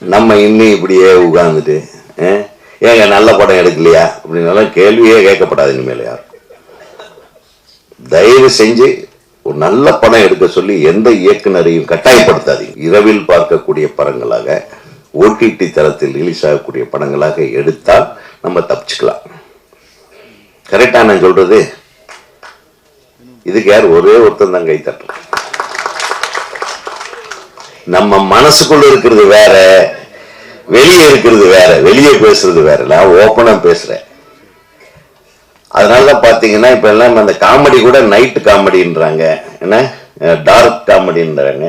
நம்ம இன்னும் இப்படியே உட்காந்துட்டு ஏங்க நல்ல படம் எடுக்கலையா? அப்படின்னாலும் கேள்வியே கேட்கப்படாது இனிமேல் யார் தயவு செஞ்சு ஒரு நல்ல படம் எடுக்க சொல்லி எந்த இயக்குனரையும் கட்டாயப்படுத்தாதீங்க. இரவில் பார்க்கக்கூடிய படங்களாக ஓடிடி தளத்தில் ரிலீஸ் ஆகக்கூடிய படங்களாக எடுத்தால் நம்ம தப்பிச்சுக்கலாம். கரெக்டாக நான் சொல்றது? இதுக்கு யார்? ஒரே ஒருத்தன் தான் கை தட்டுறேன். நம்ம மனசுக்குள்ள இருக்கிறது வேற வெளியே இருக்கிறது வேற வெளியே பேசுறது வேற நான் ஓப்பனா பேசுறேன். அதனால தான் பாத்தீங்கன்னா இப்ப எல்லாம் அந்த காமெடி கூட நைட் காமெடின்றாங்க என்ன? டார்க் காமெடின்றாங்க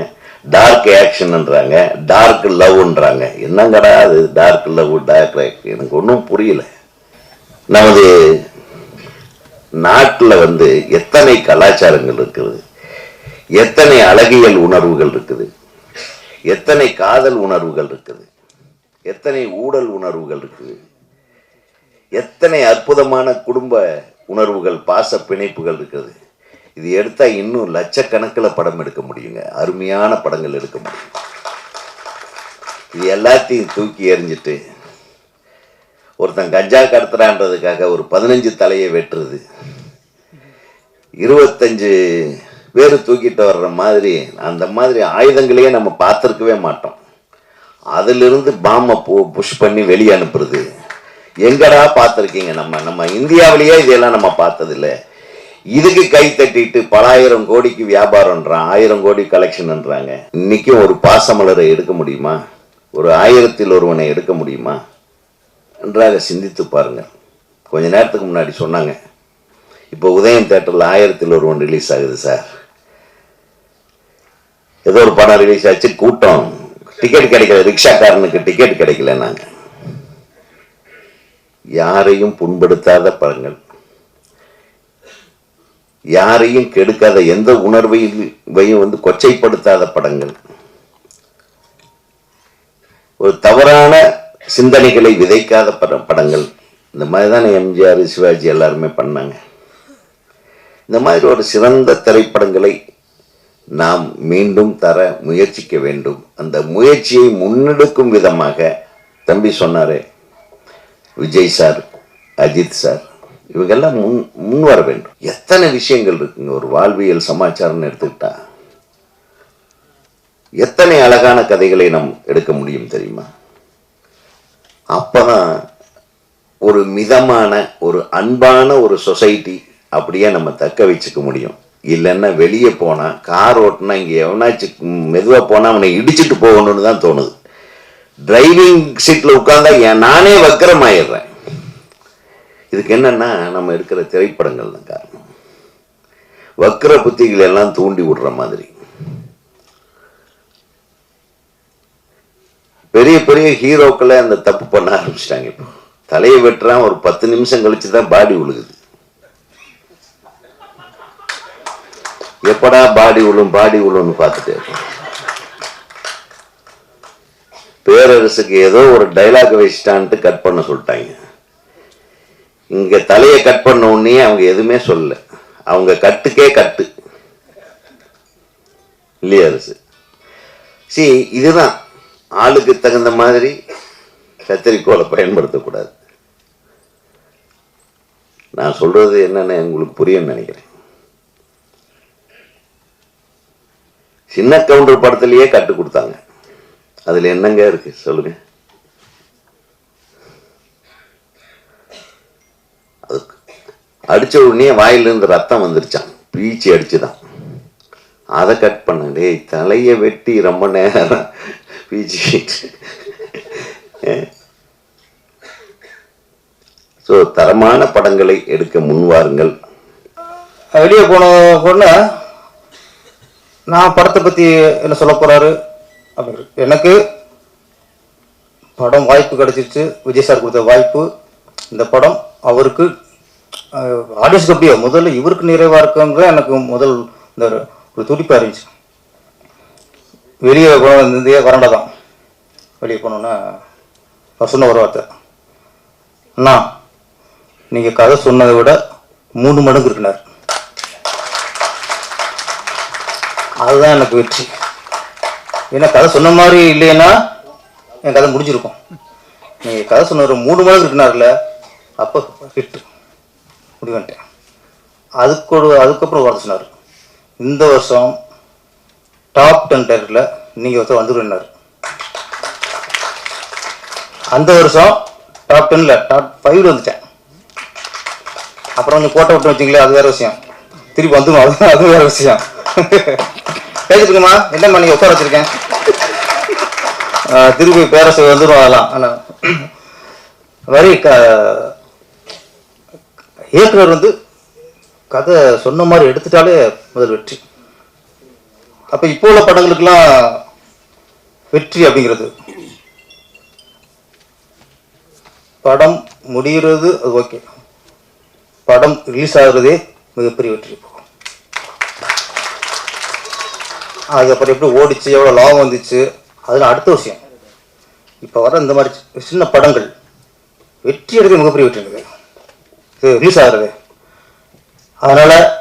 டார்க் ஆக்ஷன்ன்றாங்க டார்க் லவ்ன்றாங்க என்னங்கடா அது? டார்க் லவ் டார்க் எனக்கு ஒன்றும் புரியல. நமது நாட்டில் வந்து எத்தனை கலாச்சாரங்கள் இருக்குது? எத்தனை அழகியல் உணர்வுகள் இருக்குது? எத்தனை காதல் உணர்வுகள் இருக்குது? எத்தனை ஊடல் உணர்வுகள் இருக்குது? எத்தனை அற்புதமான குடும்ப உணர்வுகள் பாச பிணைப்புகள் இருக்குது? இது எடுத்தால் இன்னும் லட்சக்கணக்கில் படம் எடுக்க முடியுங்க. அருமையான படங்கள் எடுக்க முடியும். இது எல்லாத்தையும் தூக்கி எறிஞ்சிட்டு ஒருத்தன் கஞ்சா கடத்துறான்றதுக்காக ஒரு பதினஞ்சு தலையை வெட்டுறது. இருபத்தஞ்சு வேறு தூக்கிட்டு வர்ற மாதிரி அந்த மாதிரி ஆயுதங்களையே நம்ம பார்த்துருக்கவே மாட்டோம். அதிலிருந்து பாம்பை பூ புஷ் பண்ணி வெளியே அனுப்புறது. எங்கடா பார்த்துருக்கீங்க நம்ம நம்ம இந்தியாவிலேயே இதெல்லாம் நம்ம பார்த்ததில்ல. இதுக்கு கை தட்டிட்டு பலாயிரம் கோடிக்கு வியாபாரம்ன்றான் ஆயிரம் கோடி கலெக்ஷன்ன்றாங்க இன்னைக்கும் ஒரு பாசமலரை எடுக்க முடியுமா? ஒரு ஆயிரத்தில் ஒருவனை எடுக்க முடியுமா? நன்றாக சிந்தித்து பாருங்கள். கொஞ்ச நேரத்துக்கு முன்னாடி சொன்னாங்க இப்போ உதயம் தேட்டரில் ஆயிரத்தில் ஒருவன் ரிலீஸ் ஆகுது சார் ஏதோ ஒரு படம் ரிலீஸ் ஆச்சு கூட்டம். டிக்கெட் கிடைக்கல ரிக்ஷாக்காரனுக்கு டிக்கெட் கிடைக்கல நாங்கள் யாரையும் புண்படுத்தாத படங்கள். யாரையும் கெடுக்காத எந்த உணர்வையும் வந்து கொச்சைப்படுத்தாத படங்கள். ஒரு தவறான சிந்தனைகளை விதைக்காத படம் படங்கள். இந்த மாதிரி தானே எம்ஜிஆர் சிவாஜி எல்லாருமே பண்ணாங்க. இந்த மாதிரி ஒரு சிறந்த திரைப்படங்களை நாம் மீண்டும் தர முயற்சிக்க வேண்டும். அந்த முயற்சியை முன்னெடுக்கும் விதமாக தம்பி சொன்னாரே விஜய் சார் அஜித் சார் இவங்கெல்லாம் முன் முன் வர வேண்டும். எத்தனை விஷயங்கள் இருக்குங்க ஒரு வாழ்வியல் சமாச்சாரம்னு எடுத்துக்கிட்டா. எத்தனை அழகான கதைகளை நாம் எடுக்க முடியும் தெரியுமா? அப்பதான் ஒரு மிதமான ஒரு அன்பான ஒரு சொசைட்டி அப்படியே நம்ம தக்க வச்சுக்க முடியும். இல்லைன்னா வெளியே போனால் கார் ஓட்டினா இங்கே எவனாச்சும் மெதுவாக போனால் அவனை இடிச்சிட்டு போகணும்னு தான் தோணுது. டிரைவிங் சீட்ல உட்கார்ந்தா ஏன் நானே வக்கரமாயிடுறேன். இதுக்கு என்னன்னா நம்ம எடுக்கிற திரைப்படங்கள் தான் காரணம். வக்கர புத்திகள் எல்லாம் தூண்டி விடுற மாதிரி. பெரிய பெரிய ஹீரோக்களை அந்த தப்பு பண்ண ஆரம்பிச்சிட்டாங்க இப்போ. தலையை வெட்டுறான் ஒரு பத்து நிமிஷம் கழிச்சு தான் பாடி விழுகுது எப்படா பாடி விழும் பாடி விழும்னு பார்த்துட்டே இருக்கோம். பேரரசுக்கு ஏதோ ஒரு டைலாக் வச்சிட்டான்ட்டு கட் பண்ண சொல்லிட்டாங்க. இங்க தலையை கட் பண்ண உடனே அவங்க எதுவுமே சொல்லல. அவங்க கட்டுக்கே கட்டு. இல்லையா அரசு? சி இதுதான். ஆளுக்கு தகுந்த மாதிரி கத்திரிக்கோலை பயன்படுத்தக்கூடாது. நான் சொல்றது என்னன்னு உங்களுக்கு புரியும்னு நினைக்கிறேன். சின்ன கவுண்டர் படத்திலேயே கட்டு கொடுத்தாங்க. அதுல என்னங்க இருக்கு? சொல்லுங்க. அடிச்ச உடனே வாயிலிருந்து ரத்தம் வந்துருச்சான் பீச்சி அடிச்சுதான். அதை கட் பண்ண டேய் தலையை வெட்டி ரொம்ப நேரம் பீச்சி. ஸோ தரமான படங்களை எடுக்க முன்வாருங்கள். வெளியே போன பொண்ணு நான் படத்தை பற்றி என்ன சொல்ல போறாரு? அப்படின்னு எனக்கு படம் வாய்ப்பு கிடைச்சிருச்சு. விஜய் சார் கொடுத்த வாய்ப்பு. இந்த படம் அவருக்கு ஆடியன்ஸ்க்கு அப்படியே முதல்ல இவருக்கு நிறைவாக இருக்குங்கிற எனக்கு முதல் இந்த ஒரு துடிப்பாக இருந்துச்சு வெளியே போன வறண்டா தான். வெளியே போனோன்னா சொன்ன ஒரு வார்த்தை. அண்ணா நீங்கள் கதை சொன்னதை விட மூணு மடங்கு இருக்கினார். அதுதான் எனக்கு வெற்றி. ஏன்னா கதை சொன்ன மாதிரி இல்லைன்னா என் கதை முடிஞ்சிருக்கும். நீங்கள் கதை சொன்ன ஒரு மூணு மணி இருக்குனார்ல அப்போ ஹிட்டு முடிவன்ட்டேன் அதுக்கு ஒரு அதுக்கப்புறம் வர வார்த்தை சொன்னார். இந்த வருஷம் டாப் டென் டேரக்டில் நீங்கள் ஒருத்தர் வந்துருன்னாரு அந்த வருஷம் டாப் டென்ல டாப் ஃபைவ்ல வந்துட்டேன். அப்புறம் கொஞ்சம் கோட்டை விட்டு வச்சிங்களே அது வேறு விஷயம். திருப்பி வந்துடும் அது அது வேற விஷயம். பேசிட்டுருக்கமா என்னம்மா பண்ணி உட்கார வச்சிருக்கேன்? திருப்பி பேரரசு வந்துடும் அதெல்லாம். ஆனால் வரி க இயக்குனர் வந்து கதை சொன்ன மாதிரி எடுத்துட்டாலே முதல் வெற்றி. அப்போ இப்போ உள்ள படங்களுக்கெல்லாம் வெற்றி அப்படிங்கிறது. படம் முடிகிறது அது ஓகே. படம் ரிலீஸ் ஆகுறதே மிகப்பெரிய வெற்றி இப்போ அதுக்கப்புறம் எப்படி ஓடிச்சு எவ்வளோ லாபம் வந்துச்சு அதெல்லாம் அடுத்த விஷயம். இப்போ வர இந்த மாதிரி சி- சின்ன படங்கள் வெற்றி எடுக்க மிகப்பெரிய வெற்றி இருக்குது இது ரிலீஸ் ஆகுறது. அதனால்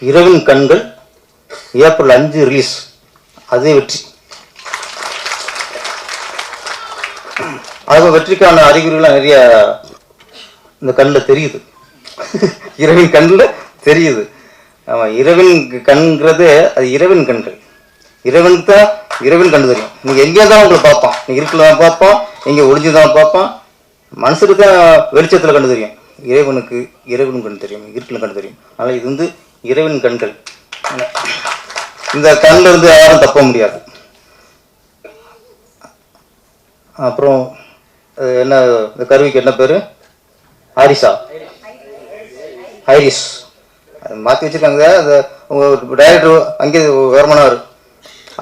இரவின் கண்கள் ஏப்ரல் அஞ்சு ரிலீஸ் அதே வெற்றி. அது வெற்றிக்கான அறிகுறிகள்லாம் நிறைய இந்த கண்ணில் தெரியுது. இரவின் கண்ணில் தெரியுது. ஆமாம் இரவின் கண்கிறது அது இரவின் கண்கள். இறைவனுக்கு தான் இறைவன் கண்டு தெரியும். நீங்கள் எங்கே தான் உங்களை பார்ப்பான். நீ இருட்டில் தான் பார்ப்பான். எங்கே ஒளிஞ்சு தான் பார்ப்பான். மனசுக்கு தான் வெளிச்சத்தில் கண்டு தெரியும். இறைவனுக்கு இறைவன் கண்டு தெரியும். இருட்டில் கண்டு தெரியும். அதனால் இது வந்து இறைவன் கண்கள். இந்த கண்ணில் இருந்து யாரும் தப்ப முடியாது. அப்புறம் அது என்ன இந்த கருவிக்கு என்ன பேர்? ஹாரிஸா. ஹைரிஸ் மாற்றி வச்சுருக்காங்க. அந்த உங்கள் டைரக்டர் அங்கே வருமானார்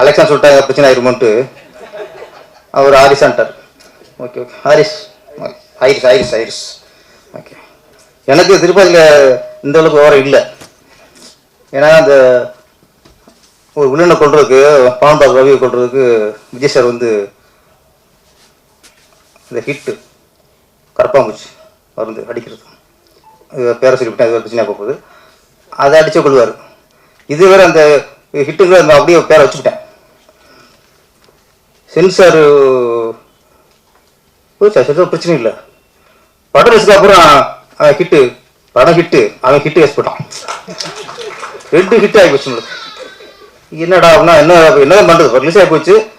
அலெக்ஷன் சொல்லிட்டாங்க பிரச்சனை ஆயிருமோன்ட்டு. அவர் ஹாரிஸான்ட்டார் ஓகே ஓகே. ஹாரிஸ். ஹைரிஸ் ஹைரிஸ் ஹைரிஸ். ஓகே. எனக்கு திருப்பதியில் இந்த அளவுக்கு விவரம் இல்லை. ஏன்னா அந்த ஒரு வில்லனை கொள்றதுக்கு பாம்பாக் ரவியை கொள்றதுக்கு விஜய் சார் வந்து இந்த ஹிட்டு கரப்பாம்பூச்சி மருந்து அடிக்கிறது. பேரை சொல்லிவிட்டேன் அது ஒரு பிரச்சனையாக போகுது. அதை அடித்து கொள்வார் இது அந்த ஹிட்டுங்கிற அப்படியே பேரை வச்சுக்கிட்டேன். சென்சார் போச்சா சென்சார் பிரச்சனை இல்லை. படம் வச்சதுக்கு அப்புறம் அவன் ஹிட்டு படம் ஹிட்டு அவன் ஹிட்டு வேஸ்ட் போட்டான். ரெண்டு ஹிட் ஆகி போச்சு என்னடா அப்படின்னா என்ன என்ன பண்ணுறது ரிலீஸ் ஆகி போச்சு.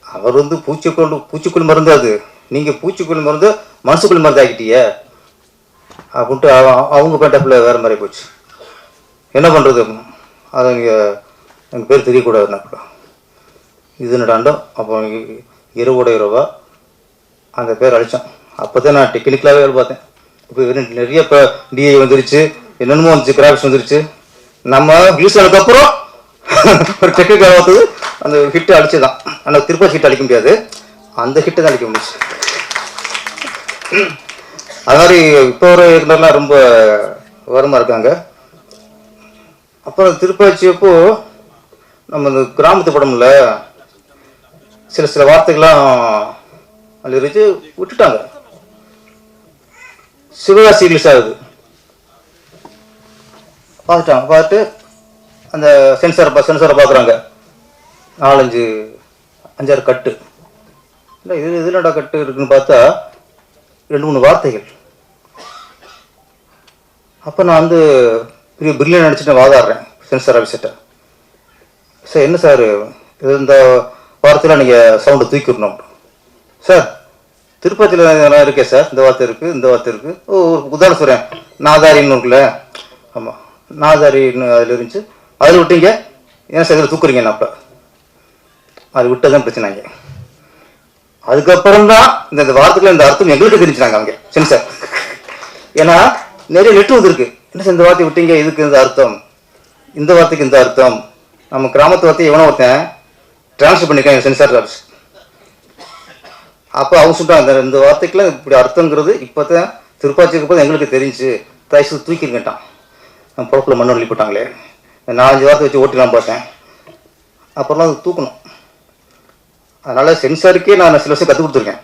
அவர் வந்து பூச்சிக்கொண்டு பூச்சிக்கொல்லி மருந்து அது. நீங்கள் பூச்சிக்கொல்லி மருந்து மனசுக்குள்ளி மருந்து ஆக்கிட்டீங்க. அப்படின்ட்டு அவ- அவங்க பேண்டப்பில் வேறு மாதிரி போச்சு. என்ன பண்ணுறது அதை நீங்கள் எங்கள் பேர் தெரியக்கூடாதுன்னா கூட இது நடாண்டோம் அப்போ இரவோட அந்த பேர் அழிச்சோம். அப்போ தான் நான் டெக்னிக்கலாகவே பார்த்தேன். இப்போ வெறும் நிறைய இப்போ டிஐ வந்துருச்சு என்னென்னமோ வந்துச்சு கிராஃபிக்ஸ் வந்துருச்சு. நம்ம யூஸ் ஆனதுக்கப்புறம் ஒரு டெக்னிக்கலாக பார்த்தது அந்த ஹிட்டு அடிச்சு தான் ஆனால் திருப்பதி ஹிட் அடிக்க முடியாது. அந்த ஹிட்டு தான் அடிக்க முடிச்சு அது மாதிரி இப்போ ஒரு இயக்குனர்லாம் ரொம்ப விவரமாக இருக்காங்க. அப்புறம் திருப்பாச்சி அப்போது நம்ம இந்த கிராமத்து படம்ல சில சில வார்த்தைகள்லாம் அதில் இருந்து விட்டுட்டாங்க. சிவகாசி ரிலீஸ் ஆகுது. பார்த்துட்டாங்க. பார்த்துட்டு அந்த சென்சாரை பா சென்சாரை பார்க்குறாங்க. நாலஞ்சு அஞ்சாறு கட்டு. இல்லை இது இதுலடா கட்டு இருக்குன்னு பார்த்தா ரெண்டு மூணு வார்த்தைகள். அப்போ நான் வந்து பெரிய பிரில்லியன் நினச்சிட்டு வாதாடுறேன் சென்சார் ஆஃபீஸர்கிட்ட சார் என்ன சார்? இது இந்த வாரத்தில் நீங்கள் சவுண்டை தூக்கிடணும். சார் திருப்பதியில் இருக்கே சார். இந்த வார்த்தை இருக்குது இந்த வார்த்தை இருக்குது ஓ ஒரு உதாரணம் சொல்கிறேன் நாதாரின்னு இருக்குல்ல? ஆமாம் நாதாரின்னு அதில் இருந்துச்சு. அதில் விட்டீங்க. ஏன் சார் இதில் தூக்குறீங்க நான் அப்போ? அது விட்டதான் பிரச்சனைங்க அதுக்கப்புறம் தான் இந்த இந்த வார்த்தைக்குள்ள இந்த அர்த்தம் எங்களுக்கு தெரிஞ்சுனாங்க அவங்க சார் ஏன்னா நிறைய நெட்டு வந்துருக்கு. என்ன சார் இந்த வார்த்தை விட்டீங்க? இதுக்கு இந்த அர்த்தம். இந்த வார்த்தைக்கு இந்த அர்த்தம். நம்ம கிராமத்து வார்த்தை எவனோ ஒருத்தன் ட்ரான்ஸ்ஃபர் பண்ணிருக்காங்க சென்சார் ஆஃபீஸ் அப்போ அவங்க சொல்லிட்டாங்க இந்த இந்த வார்த்தைக்குலாம் இப்படி அர்த்தங்கிறது இப்போ தான் திருப்பாச்சிக்கு போது எங்களுக்கு தெரிஞ்சு தயசு தூக்கிருக்கட்டான் நம்ம பொழப்பில் மண்ணு அள்ளி போட்டாங்களே. நாலஞ்சு வார்த்தை வச்சு ஓட்டிலாம் பார்த்தேன். அப்புறம்லாம் அது தூக்கணும். அதனால் சென்சாருக்கே நான் சில வருஷம் கற்றுக் கொடுத்துருக்கேன்.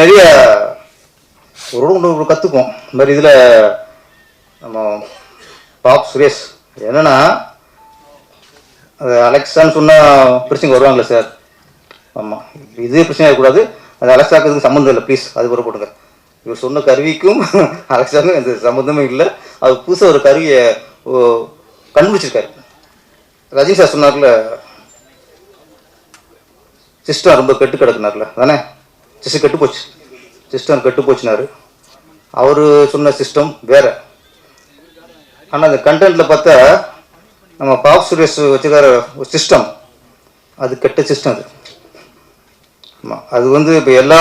நிறைய ஒரு ஒன்று கற்றுக்குவோம் இந்த மாதிரி இதில் நம்ம பாப் சுரேஷ் என்னென்னா அது அலெக்ஸான்னு சொன்னால் பிரச்சனை வருவாங்களே சார் ஆமாம் இது பிரச்சனை இருக்கக்கூடாது. அது அலெக்ஸாக்கிறதுக்கு சம்மந்தம் இல்லை ப்ளீஸ் அது கூட போட்டுங்க இவர் சொன்ன கருவிக்கும் அலெக்ஸாக்கும் எந்த சம்மந்தமே இல்லை. அது புதுசாக ஒரு கருவியை ஓ, கண்டுபிடிச்சிருக்காரு. ரஜினி சார் சொன்னார்ல சிஸ்டம் ரொம்ப கெட்டு கிடக்குனார்ல. தானே சிஸ்டம் கெட்டு போச்சு. சிஸ்டம் கெட்டு போச்சுனாரு. அவர் சொன்ன சிஸ்டம் வேற. ஆனால் அந்த கண்டென்ட்டில் பார்த்தா நம்ம பாப் சுரேஷ் வச்சுக்கிற ஒரு சிஸ்டம் அது கெட்ட சிஸ்டம் அது. ஆமாம் அது வந்து இப்போ எல்லா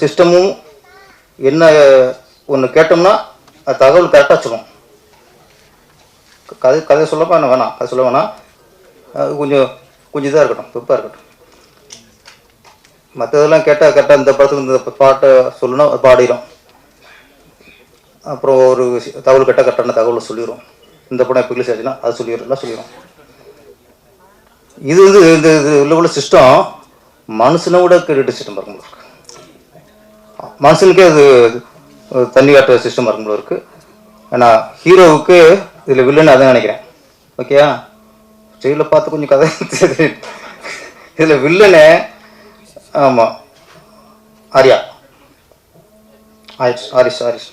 சிஸ்டமும் என்ன ஒன்று கேட்டோம்னா அது தகவல் கரெக்டாக சொல்லும். கதை கதை சொல்லப்பா என்ன வேணாம். கதை சொல்ல வேணாம். அது கொஞ்சம் கொஞ்சம் இதாக இருக்கட்டும் வெப்பாக இருக்கட்டும். மற்றதெல்லாம் கேட்டால் கரெக்டாக இந்த படத்துக்கு இந்த பாட்டை சொல்லணும் அது பாடிடும் அப்புறம் ஒரு தகவல் கேட்டால் கரெக்டான தகவலை சொல்லிடும் இந்த படம் இப்போ ரிலீஸ் ஆச்சுன்னா அது சொல்லிடும் எல்லாம் இது வந்து இந்த இது உள்ள உள்ள சிஸ்டம் மனுஷனை விட கிரெடிட் சிஸ்டம் இருக்கும் இருக்கு. மனுஷனுக்கே அது தண்ணி காட்டுற சிஸ்டம் இருக்கும் இருக்கு. ஏன்னா ஹீரோவுக்கு இதில் வில்லன் அதான் நினைக்கிறேன். ஓகேயா ஸ்டைலில் பார்த்து கொஞ்சம் கதை தெரியுது. இதில் வில்லனே ஆமாம் ஆர்யா. ஆரிஷ் ஆரிஷ் ஆரிஷ்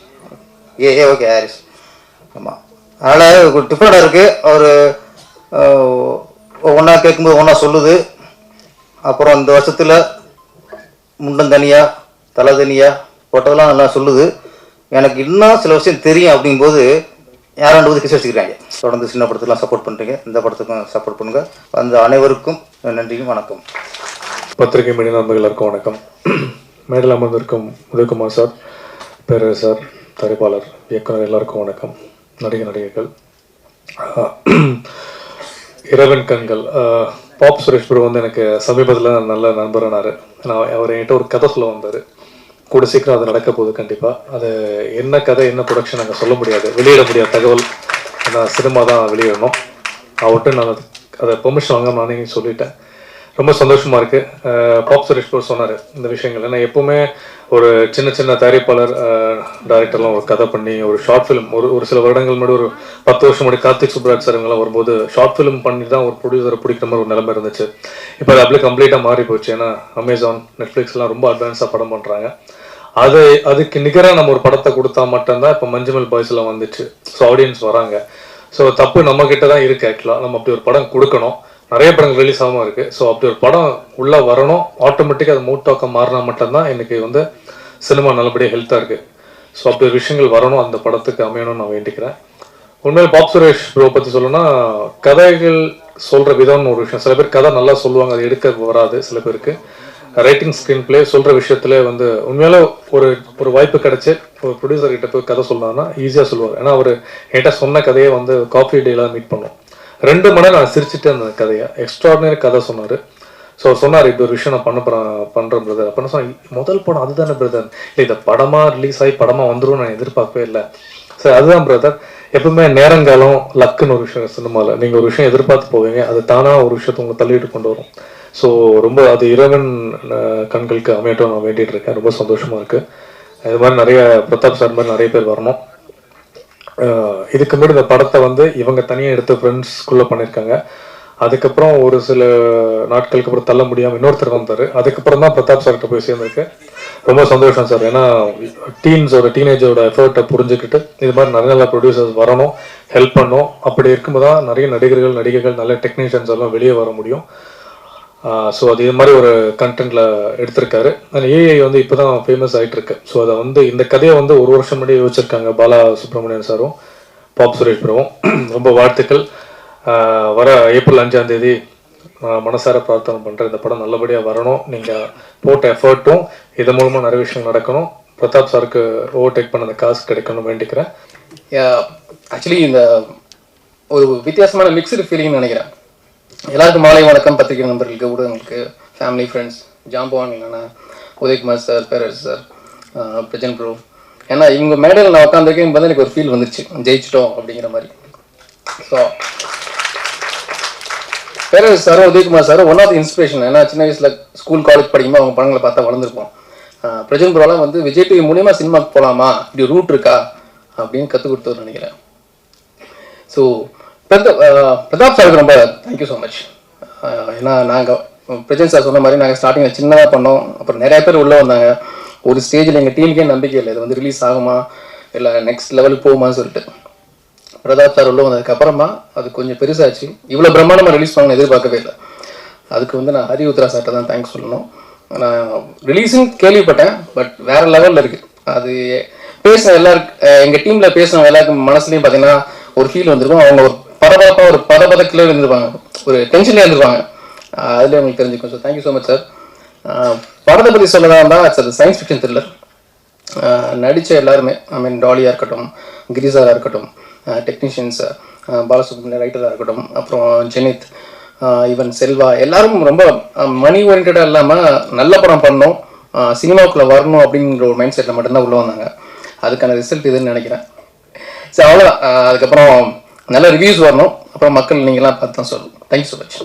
ஏ ஏ ஓகே ஆரிஷ் ஆமாம் அதனால் டிஃப்ரெண்டாக இருக்குது அவர் ஒன்றா கேட்கும்போது ஒன்றா சொல்லுது. அப்புறம் இந்த வருஷத்தில் முண்டம் தனியாக தலை தனியாக போட்டதெல்லாம் நல்லா சொல்லுது. எனக்கு இன்னும் சில விஷயம் தெரியும் அப்படிங்கும்போது யாராண்டு ஒதுக்கி வச்சுக்கிறாங்க தொடர்ந்து சின்ன படத்துக்கெலாம் சப்போர்ட் பண்ணுறீங்க இந்த படத்துக்கும் சப்போர்ட் பண்ணுங்கள் அந்த அனைவருக்கும் நன்றியும் வணக்கம். பத்திரிகை மீடிய நண்பர்கள் எல்லாருக்கும் வணக்கம். மேடையில் அமர்ந்திருக்கும் உதயகுமார் சார் பேரர் சார் தயாரிப்பாளர் இயக்குனர் எல்லாருக்கும் வணக்கம். நடிகை நடிகர்கள் இரவன் கண்கள். பாப் சுரேஷ் பிரபு வந்து எனக்கு சமீபத்தில் நல்ல நண்பரானார். நான் அவர் என்கிட்ட ஒரு கதை சொல்ல வந்தார். கூட சீக்கிரம் அது நடக்க போகுது கண்டிப்பாக அது என்ன கதை என்ன ப்ரொடக்ஷன் நாங்கள் சொல்ல முடியாது. வெளியிட முடியாத தகவல். நான் சினிமா தான் வெளியிடணும். அவர்கிட்ட நான் அதை பெர்மிஷன் வாங்க நானே சொல்லிட்டேன். ரொம்ப சந்தோஷமா இருக்கு. பாப் சுரேஷ் பிரபு சொன்னாரு இந்த விஷயங்கள். ஏன்னா எப்பவுமே ஒரு சின்ன சின்ன தயாரிப்பாளர் டைரக்டர்லாம் ஒரு கதை பண்ணி ஒரு ஷார்ட் ஃபிலிம் ஒரு ஒரு சில வருடங்கள் முன்னாடி ஒரு பத்து வருஷம் முன்னாடி கார்த்திக் சுப்ராஜ் சார் இவங்கெல்லாம் வரும்போது ஷார்ட் ஃபிலிம் பண்ணி தான் ஒரு ப்ரொடியூசரை பிடிக்கிற மாதிரி ஒரு நிலைமை இருந்துச்சு. இப்போ அது அப்படியே கம்ப்ளீட்டாக மாறி போச்சு. ஏன்னா அமேசான் நெட்ஃப்ளிக்ஸ்லாம் ரொம்ப அட்வான்ஸாக படம் பண்ணுறாங்க அது அதுக்கு நிகராக நம்ம ஒரு படத்தை கொடுத்தா மட்டும்தான் இப்போ மஞ்சுமல் பாய்ஸ்லாம் வந்துச்சு. ஸோ ஆடியன்ஸ் வராங்க. ஸோ தப்பு நம்மக்கிட்ட தான் இருக்குது ஆக்சுவலாக நம்ம அப்படி ஒரு படம் கொடுக்கணும். நிறைய படங்கள் ரிலீஸ் ஆகாமல் இருக்கு. ஸோ அப்படி ஒரு படம் உள்ளே வரணும். ஆட்டோமேட்டிக்காக அது மூட்டாக்கம் மாறினா மட்டும்தான் எனக்கு வந்து சினிமா நல்லபடியாக ஹெல்த்தாக இருக்குது ஸோ அப்படி ஒரு விஷயங்கள் வரணும். அந்த படத்துக்கு அமையணும்னு நான் வேண்டிக்கிறேன். உண்மையில் பாப் சுரேஷ் ப்ரோ பற்றி சொல்லணும்னா கதைகள் சொல்கிற விதம்னு ஒரு விஷயம். சில பேர் கதை நல்லா சொல்லுவாங்க அது எடுக்க வராது சில பேருக்கு. ரைட்டிங் ஸ்க்ரீன் பிளே சொல்கிற விஷயத்துல வந்து உண்மையால ஒரு ஒரு வாய்ப்பு கிடைச்சி ஒரு ப்ரொடியூசர் கிட்ட போய் கதை சொன்னாங்கன்னா ஈஸியாக சொல்லுவார். ஏன்னா அவர் என்கிட்ட சொன்ன கதையை வந்து காஃபி டேலாம் மீட் பண்ணோம் ரெண்டு மணி நேரம் நான் சிரிச்சுட்டு அந்த கதையை. எக்ஸ்ட்ராடினரி கதை சொன்னார். ஸோ சொன்னார் இப்படி ஒரு விஷயம் நான் பண்ண போகிறேன் பண்ணுறேன் பிரதர் அப்படின்னு நான் சொன்னேன் முதல் படம் அதுதானே பிரதர் இல்லை இந்த படமாக ரிலீஸ் ஆகி படமாக வந்துடும் நான் எதிர்பார்க்கவே இல்லை. சரி அதுதான் பிரதர் எப்பவுமே நேரங்காலம் லக்குன்னு ஒரு விஷயம் சினிமாவில் நீங்கள் ஒரு விஷயம் எதிர்பார்த்து போவீங்க அது தானாக ஒரு விஷயத்தை உங்களை தள்ளிட்டு கொண்டு வரும். ஸோ ரொம்ப அது இறைவன் கண்களுக்கு அமையட்டும் நான் வேண்டிகிட்டு இருக்கேன். ரொம்ப சந்தோஷமாக இருக்குது இது மாதிரி நிறைய பிரதாப் சார் மாதிரி நிறைய பேர் வரணும். இதுக்கு முன்னாடி இந்த படத்தை வந்து இவங்க தனியாக எடுத்து ஃப்ரெண்ட்ஸ்குள்ளே பண்ணியிருக்காங்க அதுக்கப்புறம் ஒரு சில நாட்களுக்கு அப்புறம் தள்ள முடியாமல் இன்னொருத்தர் வந்தார். அதுக்கப்புறம் தான் பிரதாப் சார்கிட்ட போய் சேர்ந்துருக்கு. ரொம்ப சந்தோஷம் சார் ஏன்னா டீன்ஸோட டீனேஜோட எஃபர்ட்டை புரிஞ்சுக்கிட்டு இது மாதிரி நிறைய நல்ல ப்ரொடியூசர்ஸ் வரணும் ஹெல்ப் பண்ணணும் அப்படி இருக்கும்போது தான் நிறைய நடிகர்கள் நடிகைகள் நல்ல டெக்னீஷியன்ஸ் எல்லாம் வெளியே வர முடியும். ஸோ அது இது மாதிரி ஒரு கண்டென்ட்ல எடுத்திருக்காரு. அந்த ஏஐ வந்து இப்போ தான் ஃபேமஸ் ஆகிட்டு இருக்கு ஸோ அதை வந்து இந்த கதையை வந்து ஒரு வருஷம் முன்னாடி யோசிச்சிருக்காங்க பாலா சுப்ரமணியன் சாரும் பாப் சுரேஷ் பிரபுவும். ரொம்ப வாழ்த்துக்கள். வர ஏப்ரல் அஞ்சாம் தேதி மனசார பிரார்த்தனை பண்ணுறேன் இந்த படம் நல்லபடியாக வரணும். நீங்கள் போட்ட எஃபர்ட்டும் இது மூலமாக நிறைய விஷயம் நடக்கணும். பிரதாப் சாருக்கு ஓவர்டேக் பண்ண அந்த காசு கிடைக்கணும் வேண்டிக்கிறேன். ஆக்சுவலி இந்த ஒரு வித்தியாசமான மிக்சடு ஃபீலிங்னு நினைக்கிறேன். எல்லாருக்கும் மாலை வணக்கம். பத்திரிகை நண்பர்களுக்கு ஊடகங்களுக்கு ஃபேமிலி ஃப்ரெண்ட்ஸ் ஜாம்பவான் இல்லைன்னா Udhayakumar sir Perarasu sir Prajan bro. ஏன்னா இவங்க மேடையில் நான் உட்காந்துருக்கேன் வந்து எனக்கு ஒரு ஃபீல் வந்துருச்சு. ஜெயிச்சிட்டோம் அப்படிங்கிற மாதிரி. ஸோ பேரர் சாரும் உதயகுமார் சாரும் ஒன் ஆஃப் இன்ஸ்பிரேஷன் ஏன்னா சின்ன வயசில் ஸ்கூல் காலேஜ் படிக்கும்போது அவங்க படங்களை பார்த்தா வளர்ந்துருப்போம். பிரஜன் ப்ரோலாம் வந்து விஜய் டிவி மூலியமாக சினிமாவுக்கு போகலாமா இப்படி ரூட் இருக்கா? அப்படின்னு கற்றுக் கொடுத்தவர் நினைக்கிறேன். ஸோ பிரதாப் பிரதாப் சாருக்கு ரொம்ப தேங்க்யூ ஸோ மச் ஏன்னா நாங்கள் பிரஜன் சார் சொன்ன மாதிரி நாங்கள் ஸ்டார்டிங்கில் சின்னதாக பண்ணோம். அப்புறம் நிறைய பேர் உள்ளே வந்தாங்க. ஒரு ஸ்டேஜில் எங்கள் டீமுக்கே நம்பிக்கை இல்லை. இது வந்து ரிலீஸ் ஆகுமா? இல்லை நெக்ஸ்ட் லெவலுக்கு போகுமான்னு சொல்லிட்டு. பிரதாப் சார் உள்ள வந்ததுக்கப்புறமா அது கொஞ்சம் பெருசாச்சு. இவ்வளோ பிரம்மாண்டமாக ரிலீஸ் பண்ண எதிர்பார்க்கவே இல்லை. அதுக்கு வந்து நான் ஹரி உத்ரா சார்ட்ட தான் தேங்க்ஸ் சொல்லணும். நான் ரிலீஸும் கேள்விப்பட்டேன். பட் வேற லெவலில் இருக்கு. அது பேசின எல்லாருக்கு எங்கள் டீமில் பேசின எல்லாருக்கும் மனசுலையும் பார்த்தீங்கன்னா ஒரு ஃபீல் வந்திருக்கும். அவங்க ஒரு பரபரப்பாக ஒரு பதபதக்கில் இருந்திருப்பாங்க. ஒரு டென்ஷன்லேயே இருந்திருப்பாங்க. அதில் உங்களுக்கு தெரிஞ்சுக்கும். So thank you so much sir படத்தை பற்றி சொல்லதான் இருந்தால் சார் சயின்ஸ் ஃபிக்ஷன் த்ரில்லர் நடித்த எல்லாருமே ஐ மீன் டாலியாக இருக்கட்டும் கிரிசாராக இருக்கட்டும் டெக்னீஷியன்ஸ் பாலசுப்ரமணிய ரைட்டராக இருக்கட்டும் அப்புறம் ஜெனித் ஈவன் செல்வா எல்லாரும் ரொம்ப மணி ஓரியன்டாக இல்லாமல் நல்ல படம் பண்ணணும் சினிமாவுக்குள்ளே வரணும் அப்படிங்கிற ஒரு மைண்ட் செட்டில் மட்டும்தான் உள்ளே வந்தாங்க. அதுக்கான ரிசல்ட் இதுன்னு நினைக்கிறேன். சரி அவ்வளோதான் அதுக்கப்புறம் நல்ல ரிவ்யூஸ் வரணும். அப்புறம் மக்கள் நீங்களாம் பார்த்து தான் சொல்லணும். Thank you so much